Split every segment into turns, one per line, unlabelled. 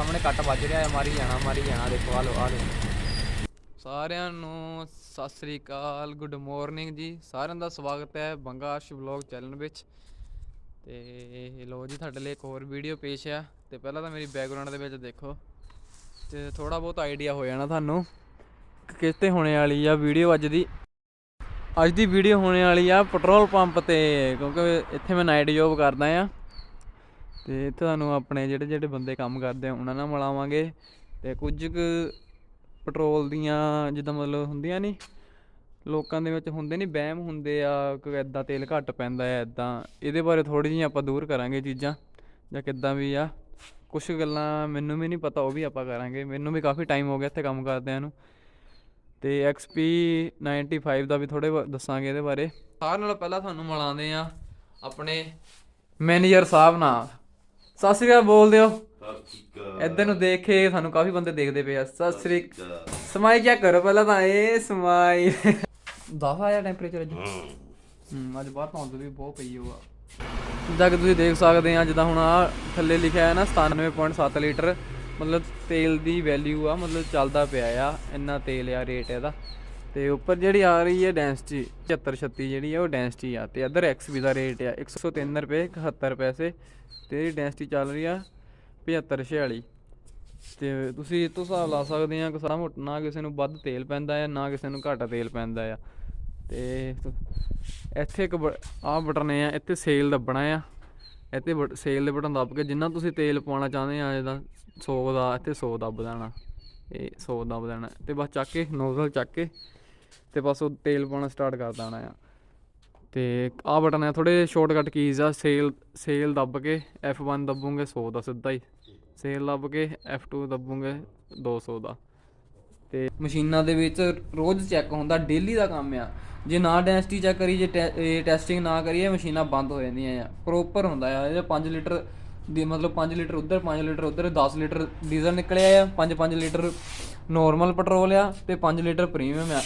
ਸਾਹਮਣੇ ਕੱਟ ਵੱਜ ਰਿਹਾ ਹੈ, ਮਾਰੀ ਜਾਣਾ ਮਾਰੀ ਜਾਣਾ, ਦੇਖੋ ਆ ਲੋ ਆ ਲੋ ਸਾਰਿਆਂ ਨੂੰ ਸਤਿ ਸ੍ਰੀ ਅਕਾਲ, ਗੁੱਡ ਮਾਰਨਿੰਗ ਜੀ। ਸਾਰਿਆਂ ਦਾ ਸਵਾਗਤ ਹੈ ਬੰਗਾਸ਼ ਵਲੌਗ ਚੈਨਲ ਵਿੱਚ। ਤੇ ਲੋ ਜੀ, ਤੁਹਾਡੇ ਲਈ ਇੱਕ ਹੋਰ ਵੀਡੀਓ ਪੇਸ਼ ਆ। ਤੇ ਪਹਿਲਾਂ ਤਾਂ ਮੇਰੀ ਬੈਕਗ੍ਰਾਉਂਡ ਦੇ ਵਿੱਚ ਦੇਖੋ। ਤੇ ਥੋੜਾ ਬਹੁਤ ਆਈਡੀਆ ਹੋ ਜਾਣਾ ਤੁਹਾਨੂੰ ਕਿਸ ਤੇ ਹੋਣੇ ਵਾਲੀ ਆ ਵੀਡੀਓ ਅੱਜ ਦੀ। ਅੱਜ ਦੀ ਵੀਡੀਓ ਹੋਣੇ ਵਾਲੀ ਆ ਪੈਟਰੋਲ ਪੰਪ ਤੇ, ਕਿਉਂਕਿ ਇੱਥੇ ਮੈਂ ਨਾਈਟ ਜੌਬ ਕਰਦਾ ਆ। ਤੇ ਤੁਹਾਨੂੰ ਆਪਣੇ ਜਿਹੜੇ ਜਿਹੜੇ ਬੰਦੇ ਕੰਮ ਕਰਦੇ ਆ, ਉਹਨਾਂ ਨਾਲ ਮਿਲਾਵਾਂਗੇ। ਤੇ ਕੁਝ ਕੁ ਪੈਟਰੋਲ ਦੀਆਂ ਜਿੱਦਾਂ ਮਤਲਬ ਹੁੰਦੀਆਂ ਨਹੀਂ ਲੋਕਾਂ ਦੇ ਵਿੱਚ ਹੁੰਦੇ ਨਹੀਂ ਵਹਿਮ ਹੁੰਦੇ ਆ ਕਿ ਇਦਾਂ ਤੇਲ ਘੱਟ ਪੈਂਦਾ ਹੈ ਇਦਾਂ ਇਹਦੇ ਬਾਰੇ ਥੋੜੀ ਜਿਹੀ ਆਪਾਂ ਦੂਰ ਕਰਾਂਗੇ ਚੀਜ਼ਾਂ, ਜਾਂ ਕਿੱਦਾਂ ਵੀ ਆ। ਕੁਝ ਗੱਲਾਂ ਮੈਨੂੰ ਵੀ ਨਹੀਂ ਪਤਾ, ਉਹ ਵੀ ਆਪਾਂ ਕਰਾਂਗੇ। ਮੈਨੂੰ ਵੀ ਕਾਫੀ ਟਾਈਮ ਹੋ ਗਿਆ ਇੱਥੇ ਕੰਮ ਕਰਦਿਆਂ ਨੂੰ। ਤੇ XP 95 ਦਾ ਵੀ ਥੋੜੇ ਦੱਸਾਂਗੇ ਇਹਦੇ ਬਾਰੇ। ਸਾਰਿਆਂ ਨਾਲੋਂ ਪਹਿਲਾਂ ਤੁਹਾਨੂੰ ਮਿਲਾਉਂਦੇ ਆ ਆਪਣੇ ਮੈਨੇਜਰ ਸਾਹਿਬ ਨਾਲ। ਸਤਿ ਸ੍ਰੀ ਅਕਾਲ ਬੋਲ ਦਿਓ ਇੱਧਰ ਨੂੰ ਦੇਖ ਕੇ ਸਾਨੂੰ ਕਾਫੀ ਬੰਦੇ ਦੇਖਦੇ ਪਏ ਆ। ਸਤਿ ਸ੍ਰੀ ਸਮਾਈ ਚੈੱਕ ਕਰੋ ਪਹਿਲਾਂ ਤਾਂ ਇਹ ਸਮਾਈ 10 ਆਇਆ ਟੈਂਪਰੇਚਰ ਅੱਜ ਹੂੰ। ਅੱਜ ਬਾਹਰ ਧੁੰਦ ਵੀ ਬਹੁਤ ਪਈ ਹੋਆ। ਜਿੱਦਾਂ ਕਿ ਤੁਸੀਂ ਦੇਖ ਸਕਦੇ ਆ ਜਿੱਦਾਂ ਹੁਣ ਆ ਥੱਲੇ ਲਿਖਿਆ ਹੈ ਨਾ 97.7 ਲੀਟਰ। ਮਤਲਬ ਤੇਲ ਦੀ ਵੈਲਿਊ ਆ ਮਤਲਬ ਚੱਲਦਾ ਪਿਆ ਆ ਇੰਨਾ ਤੇਲ ਆ ਰੇਟ ਇਹਦਾ। ਤੇ ਉੱਪਰ ਜਿਹੜੀ ਆ ਰਹੀ ਹੈ ਡੈਂਸਟੀ 75 36 ਜਿਹੜੀ ਆ ਉਹ ਡੈਂਸਟੀ ਆ ਤੇ ਇੱਧਰ ਐਕਸਬੀ ਦਾ ਰੇਟ ਆ 103 ਰੁਪਏ 71 ਪੈਸੇ ਤੇ ਇਹਦੀ ਡੈਂਸਟੀ ਚੱਲ ਰਹੀ ਆ 75 46 ਤੇ ਤੁਸੀਂ ਇਹ ਤੋਂ ਹਿਸਾਬ ਲਾ ਸਕਦੇ ਆ ਕਿ ਸਾਰਾ ਮੋਟ ਨਾ ਕਿਸੇ ਨੂੰ ਵੱਧ ਤੇਲ ਪੈਂਦਾ ਆ, ਨਾ ਕਿਸੇ ਨੂੰ ਘੱਟ ਤੇਲ ਪੈਂਦਾ ਆ। ਤੇ ਇੱਥੇ ਇੱਕ ਆਹ ਬਟਨ ਆ, ਇੱਥੇ ਸੇਲ ਦੱਬਣਾ ਆ। ਇੱਥੇ ਸੇਲ ਦੇ ਬਟਨ ਦੱਬ ਕੇ ਜਿੰਨਾ ਤੁਸੀਂ ਤੇਲ ਪਾਉਣਾ ਚਾਹੁੰਦੇ ਆ, ਜਿੱਦਾਂ 100 ਦਾ, ਇੱਥੇ 100 ਦੱਬ ਦੇਣਾ। ਇਹ 100 ਦੱਬ ਦੇਣਾ। ਤੇ ਬਸ ਚੱਕ ਕੇ ਨੋਜ਼ਲ ਚੱਕ ਕੇ ਤੇ ਬਸ ਉਹ ਤੇਲ ਪਾਉਣਾ ਸਟਾਰਟ ਕਰ ਦੇਣਾ ਆ। ਤੇ ਆਹ ਬਟਨ ਆ ਥੋੜੇ ਸ਼ਾਰਟਕਟ ਕੀਜ਼ ਆ ਸੇਲ ਸੇਲ ਦੱਬ ਕੇ F1 ਦੱਬੂਗੇ 100 ਦਾ ਸਿੱਧਾ ਹੀ। ਸੇਲ ਦੱਬ ਕੇ F2 ਦੱਬੋਗੇ 200 ਦਾ। ਤੇ ਮਸ਼ੀਨਾਂ ਦੇ ਵਿੱਚ ਰੋਜ਼ ਚੈੱਕ ਹੁੰਦਾ ਡੇਲੀ ਦਾ ਕੰਮ ਆ। ਜੇ ਨਾ ਡੈਂਸਿਟੀ ਚੈੱਕ ਕਰੀ, ਜੇ ਟੈਸਟਿੰਗ ਨਾ ਕਰੀਏ ਮਸ਼ੀਨਾਂ ਬੰਦ ਹੋ ਜਾਂਦੀਆਂ ਆ। ਪ੍ਰੋਪਰ ਹੁੰਦਾ ਆ ਇਹ 5 ਲੀਟਰ ਦੀ ਮਤਲਬ 5 ਲੀਟਰ ਉੱਧਰ 5 ਲੀਟਰ ਉੱਧਰ 10 ਲੀਟਰ ਡੀਜ਼ਲ ਨਿਕਲਿਆ ਆ 5-5 ਲੀਟਰ ਨਾਰਮਲ ਪੈਟਰੋਲ ਆ ਤੇ 5 ਲੀਟਰ ਪ੍ਰੀਮੀਅਮ ਆ।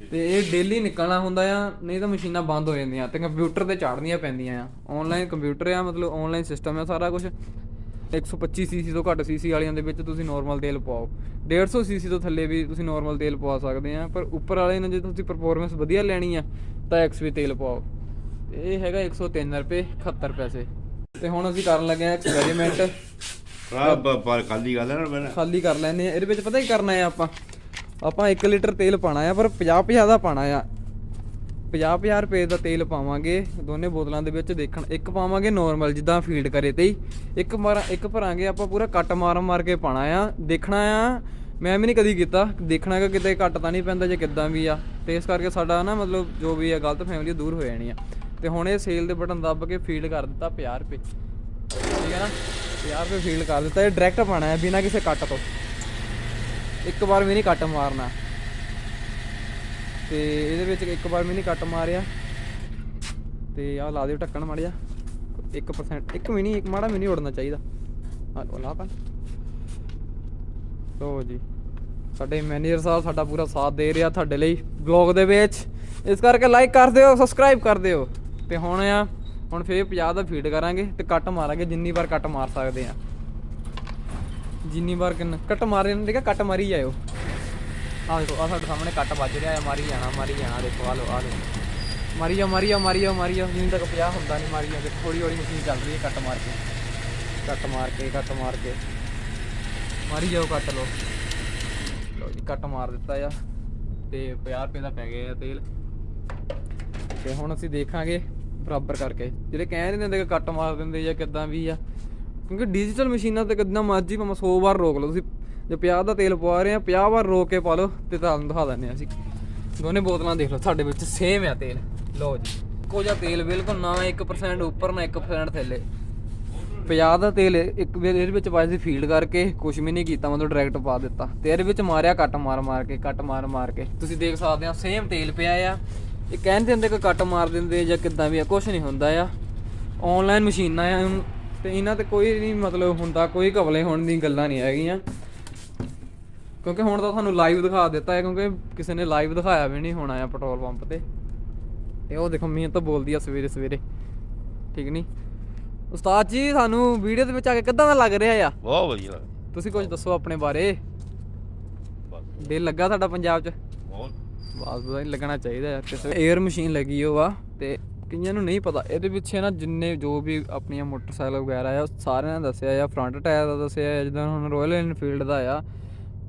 ਤੇ ਇਹ ਡੇਲੀ ਨਿਕਲਣਾ ਹੁੰਦਾ ਆ ਨਹੀਂ ਤਾਂ ਮਸ਼ੀਨਾਂ ਬੰਦ ਹੋ ਜਾਂਦੀਆਂ ਤੇ ਕੰਪਿਊਟਰ ਤੇ ਚਾੜਨੀਆਂ ਪੈਂਦੀਆਂ ਆ। ਆਨਲਾਈਨ ਕੰਪਿਊਟਰ ਆ ਮਤਲਬ ਆਨਲਾਈਨ ਸਿਸਟਮ ਆ ਸਾਰਾ ਕੁਝ 125 ਸੀਸੀ ਤੋਂ ਘੱਟ ਸੀਸੀ ਵਾਲੀਆਂ ਦੇ ਵਿੱਚ ਤੁਸੀਂ ਨਾਰਮਲ ਤੇਲ ਪਾਓ। 150 ਸੀਸੀ ਤੋਂ ਥੱਲੇ ਵੀ ਤੁਸੀਂ ਨਾਰਮਲ ਤੇਲ ਪਵਾ ਸਕਦੇ ਆ ਪਰ ਉੱਪਰ ਵਾਲੇ ਨੇ ਜੇ ਤੁਸੀਂ ਪਰਫਾਰਮੈਂਸ ਵਧੀਆ ਲੈਣੀ ਆ ਤਾਂ ਐਕਸਵੀ ਤੇਲ ਪਾਓ। ਤੇ ਇਹ ਹੈਗਾ 103 ਰੁਪਏ 71 ਪੈਸੇ। ਤੇ ਹੁਣ ਅਸੀਂ ਕਰਨ ਲੱਗੇ ਆ ਐਕਸਪੈਰੀਮੈਂਟ
ਰੱਬ ਪਰ ਖਾਲੀ ਹੈ ਨਾ ਮੈਂ
ਖਾਲੀ ਕਰ ਲੈਨੇ ਆ। ਇਹਦੇ ਵਿੱਚ ਪਤਾ ਕੀ ਕਰਨਾ ਹੈ ਆਪਾਂ? ਆਪਾਂ 1 ਲੀਟਰ ਤੇਲ ਪਾਣਾ ਆ, ਪਰ 50 50 ਦਾ ਪਾਣਾ ਆ। 50 50 ਰੁਪਏ ਦਾ ਤੇਲ ਪਾਵਾਂਗੇ, ਦੋਨੇ ਬੋਤਲਾਂ ਦੇ ਵਿੱਚ ਦੇਖਣ। ਇੱਕ ਪਾਵਾਂਗੇ ਨਾਰਮਲ ਜਿੱਦਾਂ ਫੀਡ ਕਰੇ ਤੇ ਹੀ। ਇੱਕ ਮਾਰ, ਇੱਕ ਭਰਾਂਗੇ, ਆਪਾਂ ਪੂਰਾ ਕੱਟ ਮਾਰ ਮਾਰ ਕੇ ਪਾਣਾ ਆ। ਦੇਖਣਾ ਆ, ਮੈਂ ਵੀ ਨਹੀਂ ਕਦੀ ਕੀਤਾ। ਦੇਖਣਾ ਕਿ ਕਿਤੇ ਕੱਟ ਤਾਂ ਨਹੀਂ ਪੈਂਦਾ ਜੇ ਕਿੱਦਾਂ ਵੀ ਆ। ਤੇ ਇਸ ਕਰਕੇ ਸਾਡਾ ਨਾ ਮਤਲਬ ਜੋ ਵੀ ਆ, ਗਲਤ ਫੈਮਿਲੀ ਦੂਰ ਹੋ ਜਾਣੀ ਆ ਤੇ ਹੁਣ ਇਹ ਸੇਲ ਦੇ ਬਟਨ ਦੱਬ ਕੇ ਫੀਡ ਕਰ ਦਿੱਤਾ 50 ਰੁਪਏ। ਠੀਕ ਹੈ ਨਾ? 50 ਰੁਪਏ ਫੀਲਡ ਕਰ ਦਿੱਤਾ। ਇਹ ਡਾਇਰੈਕਟ ਪਾਣਾ ਹੈ ਬਿਨਾਂ ਕਿਸੇ ਕੱਟ ਤੋਂ। ਇੱਕ ਵਾਰ ਵੀ ਨਹੀਂ ਕੱਟ ਮਾਰਨਾ। ਤੇ ਇਹਦੇ ਵਿੱਚ ਇੱਕ ਵਾਰ ਵੀ ਨਹੀਂ ਕੱਟ ਮਾਰਿਆ। ਤੇ ਆਹ ਲਾ ਦਿਓ ਢੱਕਣ ਮਾੜਿਆ 1% ਇੱਕ ਵੀ ਨਹੀਂ, ਇੱਕ ਮਾੜਾ ਵੀ ਨਹੀਂ ਉੜਨਾ ਚਾਹੀਦਾ। ਆ ਲਾ ਪਾ। ਲੋ ਜੀ। ਸਾਡੇ ਮੈਨੇਜਰ ਸਾਹਿਬ ਸਾਡਾ ਪੂਰਾ ਸਾਥ ਦੇ ਰਿਹਾ ਤੁਹਾਡੇ ਲਈ ਵਲੌਗ ਦੇ ਵਿੱਚ। ਇਸ ਕਰਕੇ ਲਾਈਕ ਕਰ ਦਿਓ ਸਬਸਕ੍ਰਾਈਬ ਕਰ ਦਿਓ। ਤੇ ਹੁਣ ਆ, ਹੁਣ ਫੇਰ 50 ਦਾ ਫੀਡ ਕਰਾਂਗੇ ਤੇ ਕੱਟ ਮਾਰਾਂਗੇ, ਜਿੰਨੀ ਵਾਰ ਕੱਟ ਮਾਰ ਸਕਦੇ ਆ। ਜਿੰਨੀ ਵਾਰ ਕਿੰਨਾ ਕੱਟ ਮਾਰੇ ਨੇ, ਦੇਖਿਆ, ਕੱਟ ਮਾਰੀ ਜਾਇਓ। ਆਹ ਦੇਖੋ ਆ ਸਾਡੇ ਸਾਹਮਣੇ ਕੱਟ ਵੱਜ ਰਿਹਾ ਆ, ਮਾਰੀ ਜਾਣਾ ਮਾਰੀ ਜਾਣਾ, ਦੇਖੋ ਆ ਲੋ ਆ ਲੋ ਮਾਰੀ ਜਾ ਮਾਰੀ ਜਾ ਮਾਰੀ ਜਾ ਮਾਰੀ ਜਾ ਜਿੰਨੀ ਤੱਕ 50 ਹੁੰਦਾ ਨਹੀਂ ਮਾਰੀ ਜਾ ਥੋੜੀ ਥੋੜੀ ਮਸ਼ੀਨ ਚੱਲ ਰਹੀ ਹੈ ਕੱਟ ਮਾਰ ਕੇ। ਕੱਟ ਮਾਰ ਕੇ, ਕੱਟ ਮਾਰ ਕੇ। ਮਾਰੀ ਜਾਓ, ਕੱਟ ਲੋ ਲੋ ਜੀ, ਕੱਟ ਮਾਰ ਦਿੱਤਾ ਆ, ਤੇ 50 ਰੁਪਏ ਦਾ ਪੈ ਗਿਆ ਆ ਤੇਲ। ਤੇ ਹੁਣ ਅਸੀਂ ਦੇਖਾਂਗੇ ਬਰਾਬਰ ਕਰਕੇ। ਜਿਹੜੇ ਕਹਿ ਰਹੇ ਨੇ ਕਿ ਕੱਟ ਮਾਰ ਦਿੰਦੇ ਜਾਂ ਕਿੱਦਾਂ ਵੀ ਆ ਕਿਉਂਕਿ ਡਿਜੀਟਲ ਮਸ਼ੀਨਾਂ ਤੇ ਕਿੰਨਾ ਮਰਜ਼ੀ ਭਾਵੇਂ 100 ਵਾਰ ਰੋਕ ਲਓ, ਤੁਸੀਂ ਜੇ 50 ਦਾ ਤੇਲ ਪਵਾ ਰਹੇ ਆ 50 ਵਾਰ ਰੋਕ ਕੇ ਪਾ ਲਓ ਤੇ ਤੁਹਾਨੂੰ ਦਿਖਾ ਦਿੰਦੇ ਆ ਅਸੀਂ। ਦੋਨੇ ਬੋਤਲਾਂ ਦੇਖ ਲਓ, ਸਾਡੇ ਵਿੱਚ ਸੇਮ ਆ ਤੇਲ। ਲਓ ਜੀ, ਇੱਕੋ ਜਿਹਾ ਤੇਲ ਬਿਲਕੁਲ ਨਾ 1% ਉੱਪਰ ਨਾ 1% ਥੱਲੇ। 50 ਦਾ ਤੇਲ ਇੱਕ ਵਾਰ ਇਹਦੇ ਵਿੱਚ ਪਾਇਆ ਸੀ ਫੀਲਡ ਕਰਕੇ ਕੁਝ ਵੀ ਨਹੀਂ ਕੀਤਾ, ਮਤਲਬ ਡਾਇਰੈਕਟ ਪਾ ਦਿੱਤਾ। ਤੇ ਇਹਦੇ ਵਿੱਚ ਮਾਰਿਆ ਕੱਟ ਮਾਰ ਮਾਰ ਕੇ, ਕੱਟ ਮਾਰ ਮਾਰ ਕੇ। ਤੁਸੀਂ ਦੇਖ ਸਕਦੇ ਆ ਸੇਮ ਤੇਲ ਪਿਆ ਆ। ਇਹ ਕਹਿੰਦੇ ਹੁੰਦੇ ਕਿ ਕੱਟ ਮਾਰ ਦਿੰਦੇ ਜਾਂ ਕਿੱਦਾਂ ਵੀ ਆ ਕੁਝ ਨਹੀਂ ਹੁੰਦਾ ਆ। ਆਨਲਾਈਨ ਮਸ਼ੀਨਾਂ ਆ ਤੇ ਇਹਨਾਂ ਤੇ ਕੋਈ ਨਹੀਂ ਮਤਲਬ ਹੁੰਦਾ ਕੋਈ ਕਵਲੇ ਹੋਣ ਦੀ ਗੱਲਾਂ ਨਹੀਂ ਹੈਗੀਆਂ। ਕਿਉਂਕਿ ਹੁਣ ਤਾਂ ਤੁਹਾਨੂੰ ਲਾਈਵ ਦਿਖਾ ਦਿੱਤਾ ਹੈ ਕਿਉਂਕਿ ਕਿਸੇ ਨੇ ਲਾਈਵ ਦਿਖਾਇਆ ਵੀ ਨਹੀਂ ਹੋਣਾ ਆ ਪੈਟਰੋਲ ਪੰਪ ਤੇ। ਤੇ ਉਹ ਦੇਖੋ ਮੀਆਂ ਤਾਂ ਬੋਲਦੀ ਆ ਸਵੇਰੇ ਸਵੇਰੇ। ਠੀਕ ਨਹੀਂ? ਉਸਤਾਦ ਜੀ ਸਾਨੂੰ ਵੀਡੀਓ ਦੇ ਵਿੱਚ ਆ ਕੇ ਕਿੱਦਾਂ ਦਾ ਲੱਗ ਰਿਹਾ ਆ?
ਬਹੁਤ ਵਧੀਆ
ਤੁਸੀਂ ਕੁਝ ਦੱਸੋ ਆਪਣੇ ਬਾਰੇ।
ਬਸ।
ਦਿਲ ਲੱਗਾ ਤੁਹਾਡਾ ਪੰਜਾਬ 'ਚ?
ਬਹੁਤ।
ਬਾਸ ਬਦਾ ਲੱਗਣਾ ਚਾਹੀਦਾ ਯਾਰ ਕਿਸੇ 에ਅਰ ਮਸ਼ੀਨ ਲੱਗੀ ਆ ਤੇ ਕਈਆਂ ਨੂੰ ਨਹੀਂ ਪਤਾ। ਇਹਦੇ ਪਿੱਛੇ ਨਾ ਜਿੰਨੇ ਜੋ ਵੀ ਆਪਣੀਆਂ ਮੋਟਰਸਾਈਕਲ ਵਗੈਰਾ ਆ, ਉਹ ਸਾਰਿਆਂ ਨੇ ਦੱਸਿਆ ਆ। ਫਰੰਟ ਟਾਇਰ ਦਾ ਦੱਸਿਆ ਆ, ਜਿੱਦਾਂ ਹੁਣ ਰਾਇਲ ਐਨਫੀਲਡ ਦਾ ਆ।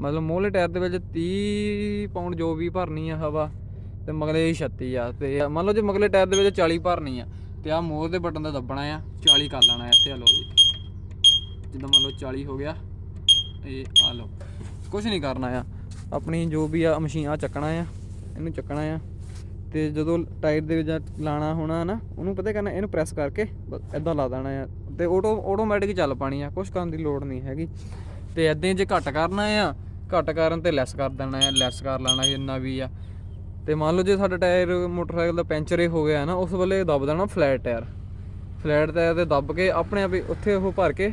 ਮਤਲਬ ਮੋਹਲੇ ਟਾਇਰ ਦੇ ਵਿੱਚ 30 ਪਾਉਂਡ ਜੋ ਵੀ ਭਰਨੀ ਆ ਹਵਾ, ਤੇ ਮਗਲੇ ਦੀ 36 ਆ। ਤੇ ਮੰਨ ਲਓ ਜੇ ਮਗਲੇ ਟਾਇਰ ਦੇ ਵਿੱਚ 40 ਭਰਨੀ ਆ, ਤੇ ਆ ਮੋਰ ਦੇ ਬਟਨ ਦਾ ਦੱਬਣਾ ਆ 40 ਕਰ ਲੈਣਾ ਇੱਥੇ ਆ ਲਓ ਜੀ। ਜਿੱਦਾਂ ਮੰਨ ਲਓ 40 ਹੋ ਗਿਆ, ਇਹ ਆ ਲਓ। ਕੁਝ ਨਹੀਂ ਕਰਨਾ ਆ। ਆਪਣੀ ਜੋ ਵੀ ਆ ਮਸ਼ੀਨ ਆ ਚੱਕਣਾ ਆ, ਇਹਨੂੰ ਚੱਕਣਾ ਆ। ਤੇ ਜਦੋਂ ਟਾਇਰ ਦੇ ਵਿੱਚ ਲਾਣਾ ਹੋਣਾ ਨਾ, ਉਹਨੂੰ ਪਤਾ ਕਰਨਾ, ਇਹਨੂੰ ਪ੍ਰੈਸ ਕਰਕੇ ਬਸ ਇਦਾਂ ਲਾ ਦੇਣਾ ਆ। ਤੇ ਆਟੋ ਆਟੋਮੈਟਿਕ ਚੱਲ ਪਾਣੀ ਆ ਕੁਝ ਕਰਨ ਦੀ ਲੋੜ ਨਹੀਂ ਹੈਗੀ। ਤੇ ਇਦਾਂ ਜੇ ਘੱਟ ਕਰਨਾ ਆ, ਘੱਟ ਕਰਨ ਤੇ ਲੈਸ ਕਰ ਦੇਣਾ ਆ ਲੈਸ ਕਰ ਲੈਣਾ ਜਿੰਨਾ ਵੀ ਆ। ਤੇ ਮੰਨ ਲਓ ਜੇ ਸਾਡਾ ਟਾਇਰ ਮੋਟਰਸਾਈਕਲ ਦਾ ਪੈਂਚਰ ਹੀ ਹੋ ਗਿਆ ਨਾ, ਉਸ ਵੇਲੇ ਦੱਬ ਦੇਣਾ ਫਲੈਟ ਟਾਇਰ ਫਲੈਟ ਟਾਇਰ ਤੇ ਦੱਬ ਕੇ ਆਪਣੇ ਆਪ ਹੀ ਉੱਥੇ ਉਹ ਭਰ ਕੇ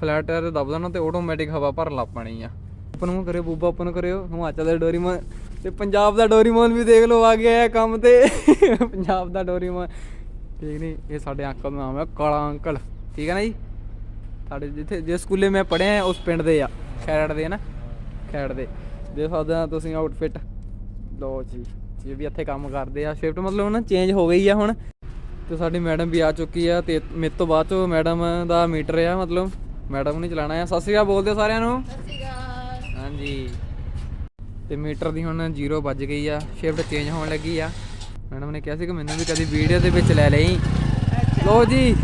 ਫਲੈਟ ਟਾਇਰ ਤੇ ਦੱਬ ਦੇਣਾ ਤੇ ਆਟੋਮੈਟਿਕ ਹਵਾ ਭਰਨ ਲੱਗ ਪੈਣੀ ਆ। ਆਪਾਂ ਨੂੰ ਕਰਿਓ, ਬੂਬਾ ਓਪਨ ਕਰਿਓ ਹਿਮਾਚਲ ਦਾ ਡੋਰੀਮੋਨ ਤੇ ਪੰਜਾਬ ਦਾ ਡੋਰੀਮੋਨ ਵੀ ਦੇਖ ਲਓ ਆ ਗਿਆ ਹੈ ਕੰਮ ਤੇ। ਪੰਜਾਬ ਦਾ ਡੋਰੀਮੋਨ। ਠੀਕ ਨਹੀਂ ਇਹ ਸਾਡੇ ਅੰਕਲ ਦਾ ਨਾਮ ਹੈ ਕਾਲਾ ਅੰਕਲ। ਠੀਕ ਹੈ ਨਾ ਜੀ? ਸਾਡੇ ਜਿੱਥੇ ਜਿਸ ਸਕੂਲੇ ਮੈਂ ਪੜ੍ਹਿਆ ਉਸ ਪਿੰਡ ਦੇ ਆ। ਖੈਰੜ ਦੇ ਨਾ? ਖੈਰੜ ਦੇ। ਦੇਖ ਸਕਦੇ ਆ ਤੁਸੀਂ ਆਊਟਫਿਟ ਲੋ ਜੀ ਜੀ ਵੀ ਇੱਥੇ ਕੰਮ ਕਰਦੇ ਆ। ਸ਼ਿਫਟ ਮਤਲਬ ਨਾ ਚੇਂਜ ਹੋ ਗਈ ਆ ਹੁਣ। ਤੇ ਸਾਡੀ ਮੈਡਮ ਵੀ ਆ ਚੁੱਕੀ ਆ ਤੇ ਮੇਰੇ ਤੋਂ ਬਾਅਦ ਚੋਂ ਮੈਡਮ ਦਾ ਮੀਟਰ ਆ ਮਤਲਬ ਮੈਡਮ ਨੇ ਚਲਾਣਾ ਆ। ਸਤਿ ਸ਼੍ਰੀ ਅਕਾਲ ਬੋਲਦੇ ਸਾਰਿਆਂ ਨੂੰ? ਹਾਂਜੀ। ਤੇ ਮੀਟਰ ਦੀ ਹੁਣ 0 ਵੱਜ ਗਈ ਆ ਸ਼ਿਫਟ ਚੇਂਜ ਹੋਣ ਲੱਗੀ ਆ। ਮੈਡਮ ਨੇ ਕਿਹਾ ਸੀ ਕਿ ਮੈਨੂੰ ਵੀ ਕਦੀ ਵੀਡੀਓ ਦੇ ਵਿੱਚ ਲੈ ਲਈ। ਲੋ ਜੀ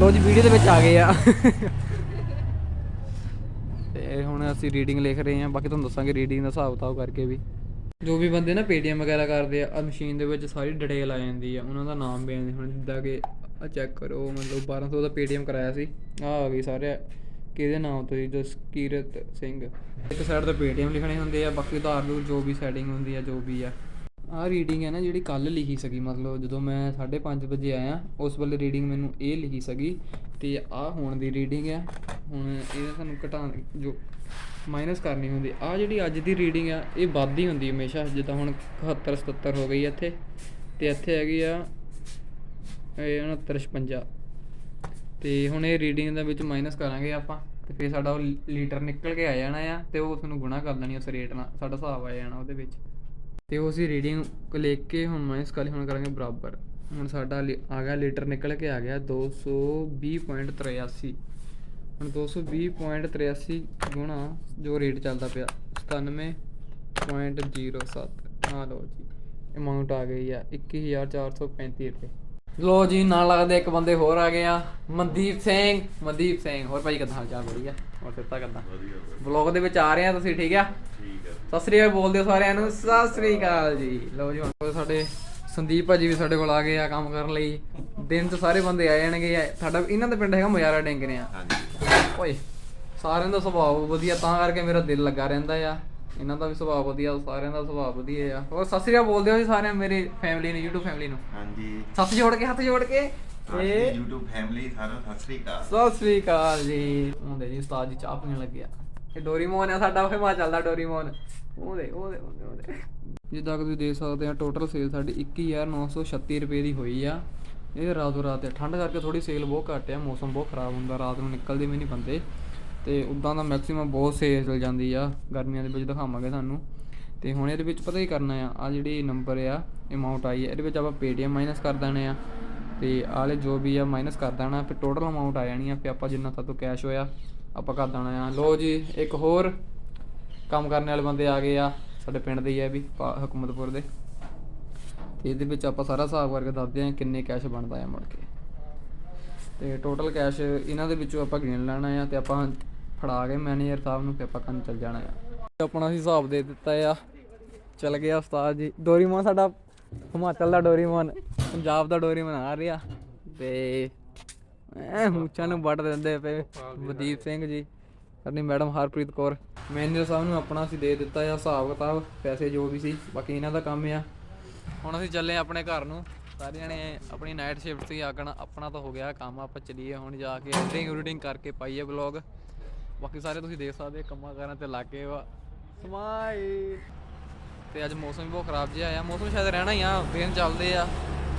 ਲੋ ਜੀ ਵੀਡੀਓ ਦੇ ਵਿੱਚ ਆ ਗਏ ਆ। ਤੇ ਹੁਣ ਅਸੀਂ ਰੀਡਿੰਗ ਲਿਖ ਰਹੇ ਹਾਂ, ਬਾਕੀ ਤੁਹਾਨੂੰ ਦੱਸਾਂਗੇ ਰੀਡਿੰਗ ਦਾ ਹਿਸਾਬ ਕਿਤਾਬ ਕਰਕੇ ਵੀ। ਜੋ ਵੀ ਬੰਦੇ ਨਾ ਪੇਟੀਐਮ ਵਗੈਰਾ ਕਰਦੇ ਆ ਆ ਮਸ਼ੀਨ ਦੇ ਵਿੱਚ ਸਾਰੀ ਡਿਟੇਲ ਆ ਜਾਂਦੀ ਆ, ਉਹਨਾਂ ਦਾ ਨਾਮ ਵੀ ਆਉਂਦੇ ਹੁਣ ਜਿੱਦਾਂ ਕਿ ਆ ਚੈੱਕ ਕਰੋ, ਮਤਲਬ 1200 ਦਾ ਪੇਟੀਐਮ ਕਰਾਇਆ ਸੀ ਆ ਆ ਗਈ ਸਾਰੇ। ਕਿਹਦੇ ਨਾਮ ਤੋਂ ਜੀ? ਜਸਕੀਰਤ ਸਿੰਘ। ਇੱਕ ਸਾਈਡ ਤੇ ਪੇਟੀਐਮ ਲਿਖਣੇ ਹੁੰਦੇ ਆ ਬਾਕੀ ਆਧਾਰ ਨੂੰ ਜੋ ਵੀ ਸੈਟਿੰਗ ਹੁੰਦੀ ਆ ਜੋ ਵੀ ਆ। ਆਹ ਰੀਡਿੰਗ ਹੈ ਨਾ ਜਿਹੜੀ ਕੱਲ ਲਿਖੀ ਸੀਗੀ ਮਤਲਬ ਜਦੋਂ ਮੈਂ 5:30 ਵਜੇ ਆਇਆ ਉਸ ਵੇਲੇ ਰੀਡਿੰਗ ਮੈਨੂੰ ਇਹ ਲਿਖੀ ਸੀਗੀ ਤੇ ਆਹ ਹੁਣ ਦੀ ਰੀਡਿੰਗ ਆ। ਹੁਣ ਇਹ ਸਾਨੂੰ ਘਟਾ ਜੋ ਮਾਈਨਸ ਕਰਨੀ ਹੁੰਦੀ। ਆ ਜਿਹੜੀ ਅੱਜ ਦੀ ਰੀਡਿੰਗ ਆ ਇਹ ਵੱਧਦੀ ਹੁੰਦੀ ਹਮੇਸ਼ਾ ਜਿੱਦਾਂ ਹੁਣ 71 77 ਹੋ ਗਈ ਆ ਇੱਥੇ। ਤੇ ਇੱਥੇ ਹੈਗੀ ਆ ਇਹ 69 56 ਤੇ ਹੁਣ ਇਹ ਰੀਡਿੰਗ ਦੇ ਵਿੱਚ ਮਾਈਨਸ ਕਰਾਂਗੇ ਆਪਾਂ, ਤੇ ਫਿਰ ਸਾਡਾ ਉਹ ਲੀਟਰ ਨਿਕਲ ਕੇ ਆ ਜਾਣਾ ਆ, ਤੇ ਉਹ ਤੁਹਾਨੂੰ ਗੁਣਾ ਕਰ ਦੇਣੀ ਉਸ ਰੇਟ ਨਾਲ, ਸਾਡਾ ਹਿਸਾਬ ਆ ਜਾਣਾ ਉਹਦੇ ਵਿੱਚ। ਤੇ ਉਹ ਅਸੀਂ ਰੀਡਿੰਗ ਲਿਖ ਕੇ ਹੁਣ ਮਾਈਨਸ ਕਰ ਲਈ ਹੁਣ ਕਰਾਂਗੇ ਬਰਾਬਰ। ਹੁਣ ਸਾਡਾ ਲੀ- ਆ ਗਿਆ ਲੀਟਰ ਨਿਕਲ ਕੇ ਆ ਗਿਆ 220.83 ਹੁਣ 220.83 ਗੁਣਾ ਜੋ ਰੇਟ ਚੱਲਦਾ ਪਿਆ 97.07 ਆ ਲਓ ਜੀ ਅਮਾਉਂਟ ਆ ਗਈ ਆ 21435 ਰੁਪਏ। ਲੋ ਜੀ ਨਾਲ ਲੱਗਦੇ ਇੱਕ ਬੰਦੇ ਹੋਰ ਆ ਗਏ ਆ। ਮਨਦੀਪ ਸਿੰਘ। ਮਨਦੀਪ ਸਿੰਘ ਹੋਰ ਭਾਈ ਕਿੱਦਾਂ ਹਾਲ ਚਾਲ? ਵਧੀਆ? ਹੋਰ ਸਿੱਤਾ ਕਿੱਦਾਂ? ਵਲੌਗ ਦੇ ਵਿੱਚ ਆ ਰਹੇ ਆ ਤੁਸੀਂ ਠੀਕ ਆ?
ਠੀਕ ਹੈ
ਸਤਿ ਸ੍ਰੀ ਅਕਾਲ ਬੋਲਦੇ ਸਾਰਿਆਂ ਨੂੰ। ਸਤਿ ਸ੍ਰੀ ਅਕਾਲ ਜੀ। ਲਓ ਜੀ ਹੁਣ ਸਾਡੇ ਸੰਦੀਪ ਭਾਜੀ ਵੀ ਸਾਡੇ ਕੋਲ ਆ ਗਏ ਆ ਕੰਮ ਕਰਨ ਲਈ। ਦਿਨ ਚ ਸਾਰੇ ਬੰਦੇ ਆ ਜਾਣਗੇ। ਸਾਡਾ ਇਹਨਾਂ ਦਾ ਪਿੰਡ ਹੈਗਾ ਮੁਜਾਰਾ ਡੈਂਗਰਿਆ
ਹਾਂਜੀ।
ਓਏ ਸਾਰਿਆਂ ਦਾ ਸੁਭਾਅ ਵਧੀਆ ਤਾਂ ਕਰਕੇ ਮੇਰਾ ਦਿਲ ਲੱਗਾ ਰਹਿੰਦਾ ਆ। ਇਹਨਾਂ ਦਾ ਵੀ ਸੁਭਾਅ ਵਧੀਆ ਸਾਰਿਆਂ ਦਾ ਸੁਭਾਅ ਵਧੀਆ ਆ। ਹੋਰ ਸਤਿ ਸ੍ਰੀ ਅਕਾਲ ਬੋਲਦੇ ਹੋ ਜੀ ਸਾਰਿਆਂ ਮੇਰੀ ਫੈਮਿਲੀ ਨੂੰ YouTube ਫੈਮਿਲੀ ਨੂੰ?
ਹਾਂਜੀ।
ਹੱਥ ਜੋੜ ਕੇ ਹੱਥ ਜੋੜ ਕੇ।
ਸਾਡੀ
ਇਹ
YouTube ਫੈਮਿਲੀ ਸਾਰਿਆਂ ਨੂੰ ਸਤਿ ਸ੍ਰੀ ਅਕਾਲ।
ਸਤਿ ਸ੍ਰੀ ਅਕਾਲ ਜੀ। ਹੁੰਦੇ ਜੀ ਉਸਤਾਦ ਜੀ ਚਾਹ ਪੀਣ ਲੱਗਿਆ ਇਹ ਡੋਰੀਮੋਨ ਆ ਸਾਡਾ ਹਿਮਾਚਲ ਦਾ ਡੋਰੀਮੋਨ। ਉਹਦੇ ਉਹਦੇ ਉਹਦੇ ਉਹਦੇ ਜਿੱਦਾਂ ਕਿ ਤੁਸੀਂ ਦੇਖ ਸਕਦੇ ਆ ਟੋਟਲ ਸੇਲ ਸਾਡੀ 21936 ਰੁਪਏ ਦੀ ਹੋਈ ਆ। ਇਹ ਰਾਤੋਂ ਰਾਤ ਹੈ ਠੰਡ ਕਰਕੇ ਥੋੜੀ ਸੇਲ ਬਹੁਤ ਘੱਟ ਆ ਮੌਸਮ ਬਹੁਤ ਖਰਾਬ ਹੁੰਦਾ ਰਾਤ ਨੂੰ ਨਿਕਲਦੇ ਵੀ ਨਹੀਂ ਬੰਦੇ। ਤੇ ਉਦਾਂ ਦਾ ਮੈਕਸਿਮਮ ਬਹੁਤ ਸੇਲ ਚੱਲ ਜਾਂਦੀ ਆ, ਗਰਮੀਆਂ ਦੇ ਵਿੱਚ ਦਿਖਾਵਾਂਗੇ ਤੁਹਾਨੂੰ। ਤੇ ਹੁਣ ਇਹਦੇ ਵਿੱਚ ਪਤਾ ਹੀ ਕਰਨਾ ਆ ਆ ਜਿਹੜੀ ਨੰਬਰ ਆ ਅਮਾਉਂਟ ਆਈ ਹੈ ਇਹਦੇ ਵਿੱਚ ਆਪਾਂ ਪੇਟੀਐਮ ਮਾਈਨਸ ਕਰ ਦੇਣੇ ਆ। ਤੇ ਆਲੇ ਜੋ ਵੀ ਆ ਮਾਈਨਸ ਕਰ ਦੇਣਾ, ਫਿਰ ਟੋਟਲ ਅਮਾਉਂਟ ਆ ਜਾਣੀ ਆ, ਫਿਰ ਆਪਾਂ ਜਿੰਨਾ ਸਾਡੇ ਕੈਸ਼ ਹੋਇਆ, ਆਪਾਂ ਕਰ ਦੇਣਾ ਆ। ਲੋ ਜੀ, ਇੱਕ ਹੋਰ ਕੰਮ ਕਰਨ ਵਾਲੇ ਬੰਦੇ ਆ ਗਏ ਆ, ਸਾਡੇ ਪਿੰਡ ਦੇ ਹੀ ਆ ਵੀ, ਪਾ- ਹਕੂਮਤਪੁਰ ਦੇ। ਤੇ ਇਹਦੇ ਵਿੱਚ ਆਪਾਂ ਸਾਰਾ ਹਿਸਾਬ ਕਰਕੇ ਦੱਸਦੇ ਆ ਕਿੰਨੇ ਕੈਸ਼ ਬਣਦਾ ਆ ਮੁੜ ਕੇ। ਤੇ ਟੋਟਲ ਕੈਸ਼ ਇਹਨਾਂ ਦੇ ਵਿੱਚੋਂ ਆਪਾਂ ਗਿਣ ਲੈਣਾ ਆ, ਤੇ ਆਪਾਂ ਫੜਾ ਕੇ ਮੈਨੇਜਰ ਸਾਹਿਬ ਨੂੰ ਤੇ ਆਪਾਂ ਕੰਨ ਚੱਲ ਜਾਣਾ ਆ। ਆਪਣਾ ਅਸੀਂ ਹਿਸਾਬ ਦੇ ਦਿੱਤਾ ਆ। ਚੱਲ ਗਿਆ ਉਸਤਾਦ ਜੀ। ਡੋਰੀਮੋਨ ਸਾਡਾ ਹਿਮਾਚਲ ਦਾ ਡੋਰੀਮੋਨ, ਪੰਜਾਬ ਦਾ ਡੋਰੀਮੋਨ ਆ ਰਿਹਾ। ਤੇ ਐ ਮੂੰਚਾਂ ਨੂੰ ਵੱਢ ਦਿੰਦੇ ਪਏ ਮਦੀਪ ਸਿੰਘ ਜੀ, ਸਾਡੀ ਮੈਡਮ ਹਰਪ੍ਰੀਤ ਕੌਰ। ਮੈਨੇਜਰ ਸਾਹਿਬ ਨੂੰ ਆਪਣਾ ਅਸੀਂ ਦੇ ਦਿੱਤਾ ਆ ਹਿਸਾਬ ਕਿਤਾਬ, ਪੈਸੇ ਜੋ ਵੀ ਸੀ, ਬਾਕੀ ਇਹਨਾਂ ਦਾ ਕੰਮ ਆ। ਹੁਣ ਅਸੀਂ ਚੱਲੇ ਆਪਣੇ ਘਰ ਨੂੰ। ਸਾਰੇ ਜਣੇ ਆਪਣੀ ਨਾਈਟ ਸ਼ਿਫਟ ਸੀ ਆਗਣਾ ਆਪਣਾ ਤਾਂ ਹੋ ਗਿਆ ਕੰਮ, ਆਪਾਂ ਚਲੀਏ ਹੁਣ ਜਾ ਕੇ ਐਡੀਟਿੰਗ ਐਡੀਟਿੰਗ ਕਰਕੇ ਪਾਈਏ ਵਲੌਗ ਬਾਕੀ ਸਾਰੇ ਤੁਸੀਂ ਦੇਖ ਸਕਦੇ ਕੰਮਾਂ ਕਾਰਾਂ ਤੇ ਲੱਗੇ ਵਾ। ਸਮਾਈਲ ਤੇ ਅੱਜ ਮੌਸਮ ਵੀ ਬਹੁਤ ਖਰਾਬ ਜਿਹਾ ਆ ਮੌਸਮ ਸ਼ਾਇਦ ਰਹਿਣਾ ਹੀ ਆ, ਦਿਨ ਚੱਲਦੇ ਆ,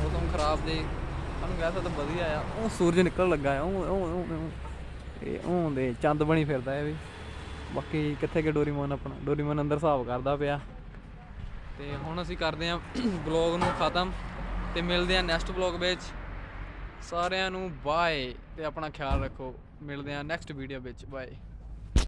ਮੌਸਮ ਖਰਾਬ ਦੇ ਸਾਨੂੰ ਕਹਿ ਸਕਦਾ ਵਧੀਆ ਆ। ਉਹ ਸੂਰਜ ਨਿਕਲਣ ਲੱਗਾ ਆ, ਉਹ ਉਹ ਇਹ ਉਹ ਦੇ ਚੰਦ ਬਣੀ ਫਿਰਦਾ ਇਹ ਵੀ। ਬਾਕੀ ਕਿੱਥੇ ਕਿ ਡੋਰੀਮੋਨ ਆਪਣਾ, ਡੋਰੀਮੋਨ ਅੰਦਰ ਹਿਸਾਬ ਕਰਦਾ ਪਿਆ। ਤੇ ਹੁਣ ਅਸੀਂ ਕਰਦੇ ਹਾਂ ਬਲੌਗ ਨੂੰ ਖਤਮ। ਤੇ ਮਿਲਦੇ ਹਾਂ ਨੈਕਸਟ ਬਲੌਗ ਵਿੱਚ। ਸਾਰਿਆਂ ਨੂੰ ਬਾਏ ਤੇ ਆਪਣਾ ਖਿਆਲ ਰੱਖੋ। ਮਿਲਦੇ ਹਾਂ ਨੈਕਸਟ ਵੀਡੀਓ ਵਿੱਚ ਬਾਏ